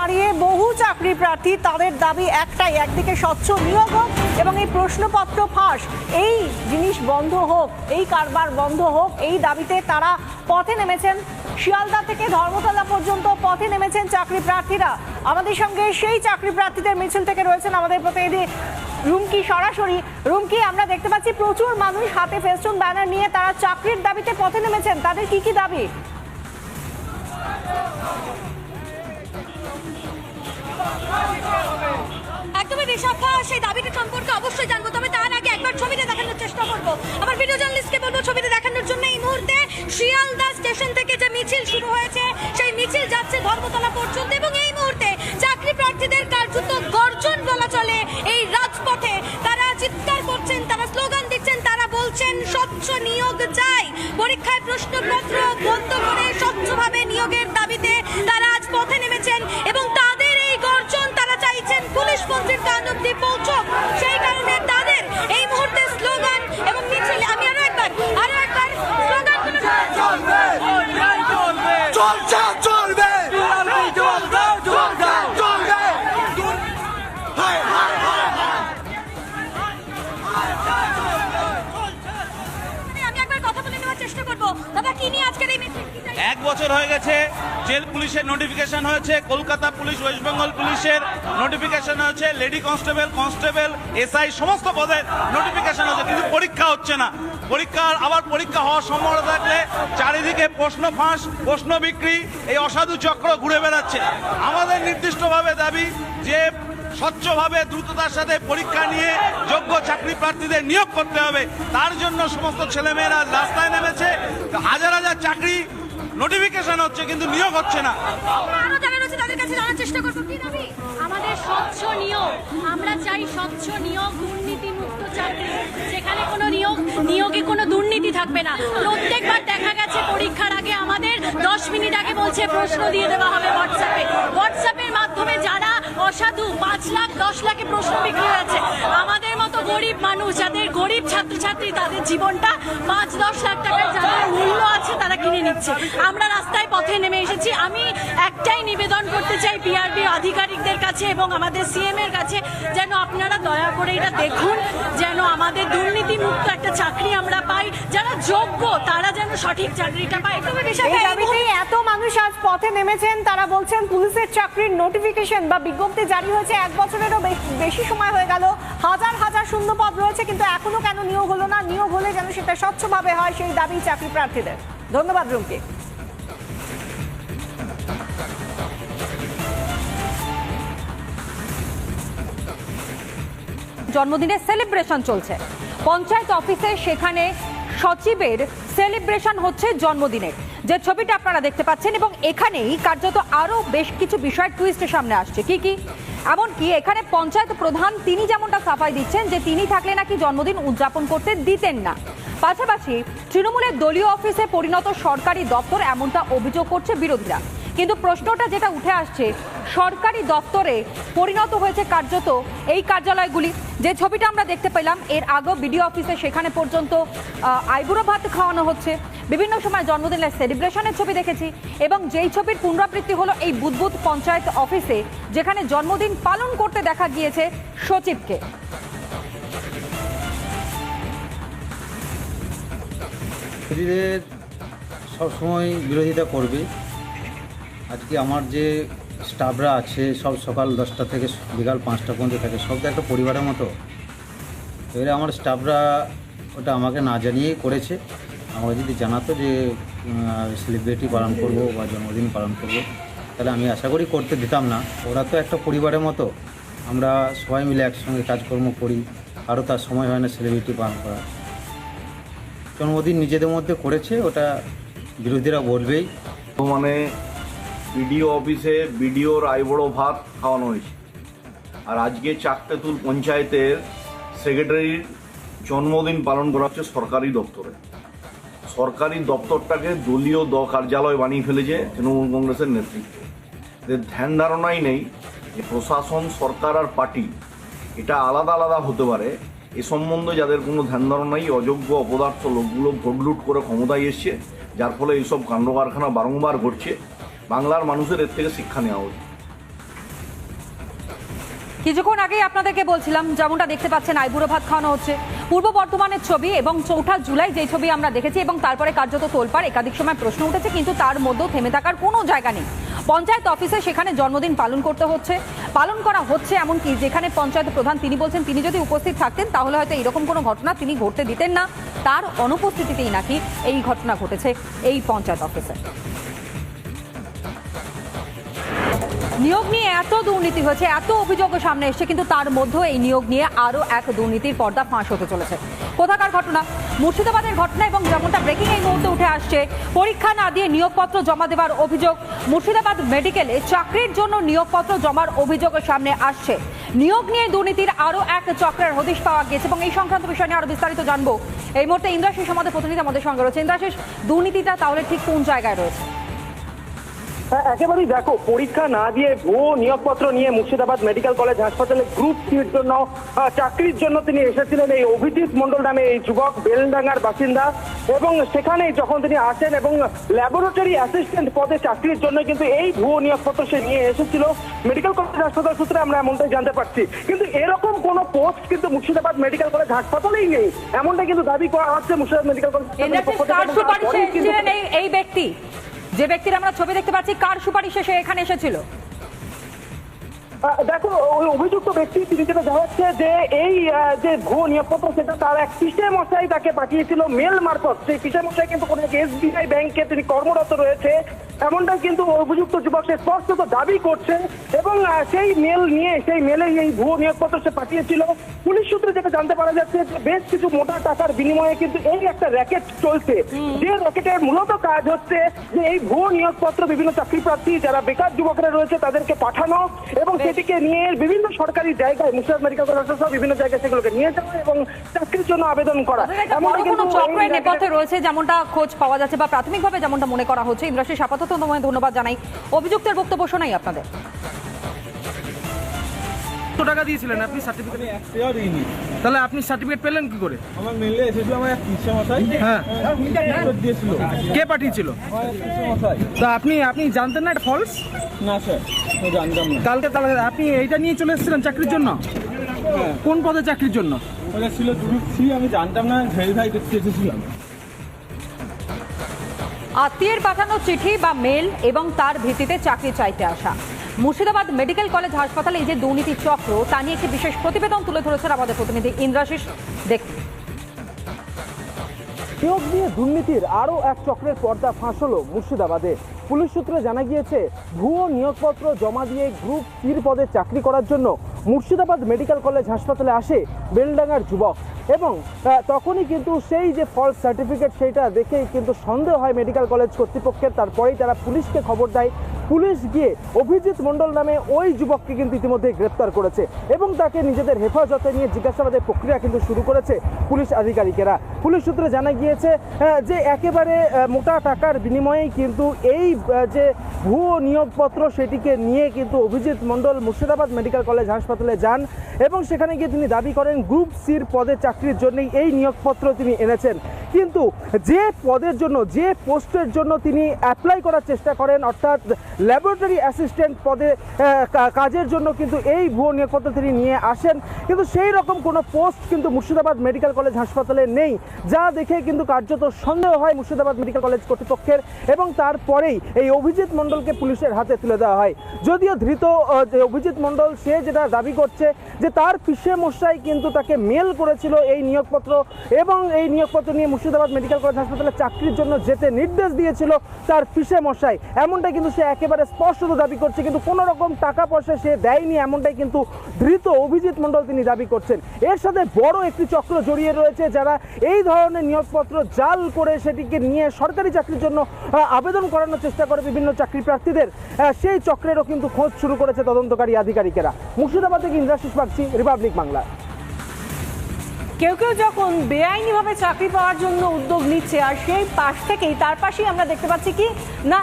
দাঁড়িয়ে বহু চাকরি প্রার্থী, তাদের দাবি একটাই, একদিকে স্বচ্ছ নিয়োগ হোক এবং এই প্রশ্নপত্র ফাঁস। এই জিনিস বন্ধ হোক, এই কারবার বন্ধ হোক, এই দাবিতে তারা পথে নেমেছেন। শিয়ালদা থেকে ধর্মতলা পর্যন্ত পথে নেমেছেন চাকরি প্রার্থীরা। আমাদের সঙ্গে সেই চাকরি প্রার্থীদের মিছিল থেকে রয়েছেন আমাদের প্রতিনিধি রুমকি সরাসরি। রুমকি, আমরা দেখতে পাচ্ছি প্রচুর মানুষ হাতে ফেস্টুন ব্যানার নিয়ে তারা চাকরির দাবিতে পথে নেমেছেন। তাদের কি কি দাবি? একদমই বিশাখা সেই দাবিটা সম্পর্কে অবশ্যই জানব। তবে তার আগে একবার ছবিতে দেখানোর চেষ্টা করব। আমার ভিডিও জার্নালিস্টকে বলব, ছবিতে দেখানোর জন্য এই মুহূর্তে শিয়ালদা স্টেশন থেকে যে মিছিল শুরু হয়েছে, সেই মিছিল যাচ্ছে ধর্মতলা পর্যন্ত এবং এই মুহূর্তে চাকরি প্রার্থীদের কার্যত গর্জন বলা চলে এই রাজপথে। তারা চিৎকার করছেন, তারা স্লোগান দিচ্ছেন, তারা বলছেন, স্বচ্ছ নিয়োগ চাই। পরীক্ষায় প্রশ্নপত্র বন্ধ করে এক বছর হয়ে গেছে, জেল পুলিশের নোটিফিকেশন হয়েছে, কলকাতা পুলিশ, ওয়েস্ট বেঙ্গল পুলিশের নোটিফিকেশন হয়েছে, লেডি কনস্টেবল কনস্টেবল এসআই সমস্ত পদের নোটিফিকেশন হচ্ছে কিন্তু পরীক্ষা হচ্ছে না। পরীক্ষার আবার পরীক্ষা হওয়ার সম্ভাবনা থাকলে চারিদিকে প্রশ্ন ফাঁস, প্রশ্ন বিক্রি, এই অসাধু চক্র ঘুরে বেড়াচ্ছে। আমাদের নির্দিষ্টভাবে দাবি যে স্বচ্ছভাবে দ্রুততার সাথে পরীক্ষা নিয়ে যোগ্য চাকরি প্রার্থীদের নিয়োগ করতে হবে। তার জন্য সমস্ত ছেলেমেয়েরা রাস্তায় চাকরি নোটিফিকেশন হচ্ছে, কিন্তু নিয়োগ হচ্ছে না। আমাদের স্বচ্ছ নিয়োগ। আমরা চাই স্বচ্ছ নিয়োগ কোনো নিয়োগে কোনো দুর্নীতি থাকবে না। প্রত্যেকবার দেখা গেছে পরীক্ষার আগে আমাদের দশ মিনিট আগে বলছে, প্রশ্ন দিয়ে দেওয়া হবে হোয়াটসঅ্যাপে হোয়াটসঅ্যাপের মাধ্যমে যারা অসাধু পাঁচ লাখ দশ লাখে প্রশ্ন বিক্রি হয়েছে। আমাদের মতো গরিব মানুষ যাদের গরিব ছাত্রছাত্রী তাদের জীবনটা পাঁচ দশ লাখ টাকার যাদের মূল্য আছে তারা কিনে নিচ্ছে। আমরা রাস্তায় পথে নেমে এসেছি। আমি একটাই নিবেদন করতে চাই পিআরবি আধিকারিকদের কাছে এবং আমাদের সিএম এর কাছে যেন আপনারা দয়া করে এটা দেখুন যেন আমাদের দুর্নীতি মুক্ত একটা চাকরি আমরা পাই। যারা যোগ্য তারা যেন সঠিক চাকরিটা পায়। এত মানুষ আজ পথে নেমেছেন তারা বলছেন পুলিশের চাকরির নোটিফিকেশন বা বিজ্ঞপ্তি জারি হয়েছে, এক বছরেরও বেশি সময় হয়ে গেল। হাজার হাজার শূন্য পদ রয়েছে, কিন্তু এখনও কেন নিয়োগ হলো না? নিয়োগ হলে যেন সেটা স্বচ্ছভাবে হয়, সেই দাবি চাকরি প্রার্থীদের। ধন্যবাদ, রুমকে। জন্মদিনের সেলিব্রেশন চলছে। পঞ্চায়েত অফিসে সেখানে সচিবের সেলিব্রেশন হচ্ছে জন্মদিনের। যে ছবিটা আপনারা দেখতে পাচ্ছেন এবং এখানেই কার্যত আরও বেশ কিছু বিষয় টুইস্টের সামনে আসছে। কি কি? এমনকি এখানে পঞ্চায়েত প্রধান তিনি যেমনটা সাফাই দিচ্ছেন যে তিনি থাকলে নাকি জন্মদিন উদযাপন করতে দিতেন না। পাশাপাশি তৃণমূলের দলীয় অফিসে পরিণত সরকারি দপ্তর এমনটা অভিযোগ করছে বিরোধীরা। কিন্তু প্রশ্নটা যেটা উঠে আসছে, সরকারি দপ্তরে পরিণত হয়েছে কার্যত এই কার্যালয়গুলি। যে ছবিটা আমরা দেখতে পেলাম, এর আগেও বিডিও অফিসে সেখানে পর্যন্ত আইবুড়ো ভাত খাওয়ানো হচ্ছে। বিভিন্ন সময় জন্মদিনের সেলিব্রেশনের ছবি দেখেছি এবং যেই ছবির পুনরাবৃত্তি হলো এই বুদবুদ পঞ্চায়েত অফিসে, যেখানে জন্মদিন পালন করতে দেখা গিয়েছে সচিবকে। বিরোধীদের সবসময় বিরোধিতা করবে। আজকে আমার যে স্টাফরা আছে, সব সকাল দশটা থেকে বিকাল পাঁচটা পর্যন্ত থাকে, সব তো একটা পরিবারের মতো। এবারে আমার স্টাফরা ওটা আমাকে না জানিয়েই করেছে। আমাকে যদি জানাতো যে সেলিব্রিটি পালন করব বা জন্মদিন পালন করব। তাহলে আমি আশা করি করতে দিতাম না। ওরা তো একটা পরিবারের মতো। আমরা সবাই মিলে একসঙ্গে কাজকর্ম করি। আরও তার সময় হয় না সেলিব্রিটি পালন করা জন্মদিন নিজেদের মধ্যে করেছে, ওটা বিরোধীরা বলবেই। মানে বিডিও অফিসে বিডিওর আইবড়ো ভাত খাওয়ানো হয়েছে। আর আজকে চাকতেতুল পঞ্চায়েতের সেক্রেটারির জন্মদিন পালন করা হচ্ছে সরকারি দপ্তরে। সরকারি দপ্তরটাকে দলীয় দ কার্যালয় বানিয়ে ফেলেছে তৃণমূল কংগ্রেসের নেতৃত্বে ধ্যান ধারণাই নেই যে প্রশাসন, সরকার আর পার্টি, এটা আলাদা আলাদা হতে পারে। এ সম্বন্ধে যাদের কোনো ধ্যান ধারণাই অযোগ্য অপদার্থ লোকগুলো ভোট লুট করে ক্ষমতায় এসছে, যার ফলে এইসব কাণ্ড কারখানা বারংবার ঘটছে। বাংলার মানুষের এর থেকে শিক্ষা নেওয়া উচিত। কিছুক্ষণ আগেই আপনাদেরকে বলছিলাম, যেমনটা দেখতে পাচ্ছেন, আইবুড়ো ভাত খাওয়ানো হচ্ছে। পূর্ব বর্ধমানের ছবি এবং চৌঠা জুলাই যে ছবি আমরা দেখেছি এবং তারপরে কার্যত তোলপার একাধিক সময় প্রশ্ন উঠেছে, কিন্তু তার মধ্যেও থেমে থাকার কোনো জায়গা নেই। পঞ্চায়েত অফিসে সেখানে জন্মদিন পালন করতে হচ্ছে। পালন করা হচ্ছে এমনকি যেখানে পঞ্চায়েত প্রধান তিনি বলছেন, তিনি যদি উপস্থিত থাকতেন, তাহলে হয়তো এরকম কোনো ঘটনা তিনি ঘটতে দিতেন না। তার অনুপস্থিতিতেই নাকি এই ঘটনা ঘটেছে এই পঞ্চায়েত অফিসে। নিয়োগ নিয়ে এত দুর্নীতি হয়েছে, এত অভিযোগ সামনে এসেছে, কিন্তু তার মধ্যেও এই নিয়োগ নিয়ে আরও এক দুর্নীতির পর্দা ফাঁস হতে চলেছে। কোথাকার ঘটনা? মুর্শিদাবাদের ঘটনা এবং যেমনটা ব্রেকিং এই মুহূর্তে উঠে আসছে, পরীক্ষা না দিয়ে নিয়োগপত্র জমা দেওয়ার অভিযোগ মুর্শিদাবাদ মেডিকেলে চাকরির জন্য নিয়োগপত্র জমার অভিযোগ সামনে আসছে। নিয়োগ নিয়ে দুর্নীতির আরও এক চক্রের হদিশ পাওয়া গেছে এবং এই সংক্রান্ত বিষয় নিয়ে আরও বিস্তারিত জানব। এই মুহূর্তে ইন্দ্রাশিস আমাদের প্রতিনিধি আমাদের সঙ্গে রয়েছে। ইন্দ্রাশিস, দুর্নীতিটা তাহলে ঠিক কোন জায়গায় রয়েছে? হ্যাঁ, একেবারেই দেখো পরীক্ষা না দিয়ে ভুয়ো নিয়োগপত্র নিয়ে মুর্শিদাবাদ মেডিকেল কলেজ হাসপাতালে গ্রুপ সির জন্য চাকরির জন্য তিনি এসেছিলেন এই অভিজিৎ মন্ডল নামে এই যুবক বেলডাঙ্গার বাসিন্দা। এবং সেখানে যখন তিনি আসেন এবং ল্যাবরেটরি অ্যাসিস্ট্যান্ট পদে চাকরির জন্য কিন্তু এই ভুয়ো নিয়োগপত্র সে নিয়ে এসেছিল মেডিকেল কলেজ হাসপাতাল সূত্রে আমরা এমনটাই জানতে পারছি। কিন্তু এরকম কোন পোস্ট কিন্তু মুর্শিদাবাদ মেডিকেল কলেজ হাসপাতালেই নেই। এমনটা কিন্তু দাবি করা হচ্ছে মুর্শিদাবাদ মেডিকেল কলেজ এই ব্যক্তি। যে ব্যক্তির আমরা ছবি দেখতে পাচ্ছি, কার সুপারিশে সে এখানে এসেছিল? দেখো, ওই অভিযুক্ত ব্যক্তি তিনি যেটা জানাচ্ছে যে এই যে ভুয়ো নিয়োগপত্র, সেটা তার এক পিসে মশাই তাকে পাঠিয়েছিল মেল মারফত। সেই পিসে মশাই কিন্তু কোনো এসবিআই ব্যাংকে তিনি কর্মরত রয়েছে। এমনটাই কিন্তু অভিযুক্ত যুবক সে স্পষ্টত দাবি করছে এবং সেই মেল নিয়ে সেই মেলে এই ভুয়ো নিয়োগপত্র সে পাঠিয়েছিল। পুলিশ সূত্রে যেটা জানতে পারা যাচ্ছে যে বেশ কিছু মোটা টাকার বিনিময়ে কিন্তু এই একটা র্যাকেট চলছে। যে র্যাকেটের মূলত কাজ হচ্ছে যে এই ভুয়ো নিয়োগপত্র বিভিন্ন চাকরি প্রার্থী যারা বেকার যুবকরা রয়েছে তাদেরকে পাঠানো এবং সেটিকে নিয়ে বিভিন্ন সরকারি জায়গায় মুর্শিদাবাদ মেডিকেল কলেজ সহ বিভিন্ন জায়গায় সেগুলোকে নিয়ে যাওয়া এবং চাকরির জন্য আবেদন করা। এমন কিন্তু চক্রের নেপথ্যে রয়েছে যেমনটা খোঁজ পাওয়া যাচ্ছে বা প্রাথমিকভাবে যেমনটা মনে করা হচ্ছে। ইন্দ্রাশিস আপাতত তোমায় ধন্যবাদ জানাই। অভিযুক্তের বক্তব্য শোনাই আপনাদের। কত টাকা দিয়েছিলেন আপনি সার্টিফিকেট এক টাকাও দিইনি। তাহলে আপনি সার্টিফিকেট পেলেন কি করে? আমার মেলে এসেছিল আমার এক হ্যাঁ। দিয়েছিল। কে পাঠিয়েছিল? মশাই তা আপনি আপনি জানতেন না এটা ফলস না স্যার জানতাম না। কালকে তাহলে আপনি এইটা নিয়ে চলে এসেছিলেন চাকরির জন্য? হ্যাঁ। কোন পদে চাকরির জন্য? ওটা ছিল গ্রুপ সি আমি জানতাম না ভেরিফাই করতে এসেছিলাম। আত্মীয়ের পাঠানো চিঠি বা মেল এবং তার ভিত্তিতে চাকরি চাইতে আসা। মুর্শিদাবাদ মেডিকেল কলেজ হাসপাতালে এই যে দুর্নীতি চক্র, তা নিয়ে একটি বিশেষ প্রতিবেদন তুলে ধরেছেন আমাদের প্রতিনিধি ইন্দ্রাশিস দেখুন নিয়োগ নিয়ে দুর্নীতির আরও এক চক্রের পর্দা ফাঁস হলো মুর্শিদাবাদে। পুলিশ সূত্রে জানা গিয়েছে, ভুয়ো নিয়োগপত্র জমা দিয়ে গ্রুপ সির পদে চাকরি করার জন্য মুর্শিদাবাদ মেডিকেল কলেজ হাসপাতালে আসে বেলডাঙ্গার যুবক। এবং তখনই কিন্তু সেই যে ফলস সার্টিফিকেট সেইটা দেখেই কিন্তু সন্দেহ হয় মেডিকেল কলেজ কর্তৃপক্ষের। তারপরেই তারা পুলিশকে খবর দেয়। পুলিশ গিয়ে অভিজিৎ মণ্ডল নামে ওই যুবককে কিন্তু ইতিমধ্যে গ্রেপ্তার করেছে এবং তাকে নিজেদের হেফাজতে নিয়ে জিজ্ঞাসাবাদের প্রক্রিয়া কিন্তু শুরু করেছে পুলিশ আধিকারিকেরা। পুলিশ সূত্রে জানা গিয়েছে যে একেবারে মোটা টাকার বিনিময়েই কিন্তু এই যে ভুয়ো নিয়োগপত্র সেটিকে নিয়ে কিন্তু অভিজিৎ মণ্ডল মুর্শিদাবাদ মেডিকেল কলেজ হাসপাতালে যান এবং সেখানে গিয়ে তিনি দাবি করেন গ্রুপ সির পদে চাকরির জন্যই এই নিয়োগপত্র তিনি এনেছেন। কিন্তু যে পদের জন্য, যে পোস্টের জন্য তিনি অ্যাপ্লাই করার চেষ্টা করেন, অর্থাৎ ল্যাবরেটরি অ্যাসিস্ট্যান্ট পদে কাজের জন্য কিন্তু এই ভুয়ো নিয়োগপত্র তিনি নিয়ে আসেন। কিন্তু সেই রকম কোনো পোস্ট কিন্তু মুর্শিদাবাদ মেডিকেল কলেজ হাসপাতালে নেই, যা দেখে কিন্তু কার্যত সন্দেহ হয় মুর্শিদাবাদ মেডিকেল কলেজ কর্তৃপক্ষের এবং তারপরেই এই অভিজিৎ মণ্ডলকে পুলিশের হাতে তুলে দেওয়া হয়। যদিও ধৃত যে অভিজিৎ মণ্ডল, সে যেটা দাবি করছে যে তার পিসে মশাই কিন্তু তাকে মেল করেছিল এই নিয়োগপত্র এবং এই নিয়োগপত্র নিয়ে মুর্শিদাবাদ মেডিকেল কলেজ হাসপাতালে চাকরির জন্য যেতে নির্দেশ দিয়েছিল তার পিসে মশাই। এমনটা কিন্তু সে একেবারে স্পষ্টত দাবি করছে, কিন্তু কোনো রকম টাকা পয়সা সে দেয়নি, এমনটাই কিন্তু ধৃত অভিজিৎ মণ্ডল তিনি দাবি করছেন। এর সাথে বড় একটি চক্র জড়িয়ে রয়েছে যারা এই ধরনের নিয়োগপত্র জাল করে সেটিকে নিয়ে সরকারি চাকরির জন্য আবেদন করানোর চেষ্টা করে বিভিন্ন চাকরি প্রার্থীদের। সেই চক্রেরও কিন্তু খোঁজ শুরু করেছে তদন্তকারী আধিকারিকেরা। মুর্শিদাবাদ থেকে ইন্দ্রাশিস বাগচি রিপাবলিক বাংলা। কেউ কেউ যখন বেআইনিভাবে চাকরি পাওয়ার জন্য উদ্যোগ নিচ্ছে আর সেই পাশ থেকেই তার পাশেই আমরা দেখতে পাচ্ছি কি? না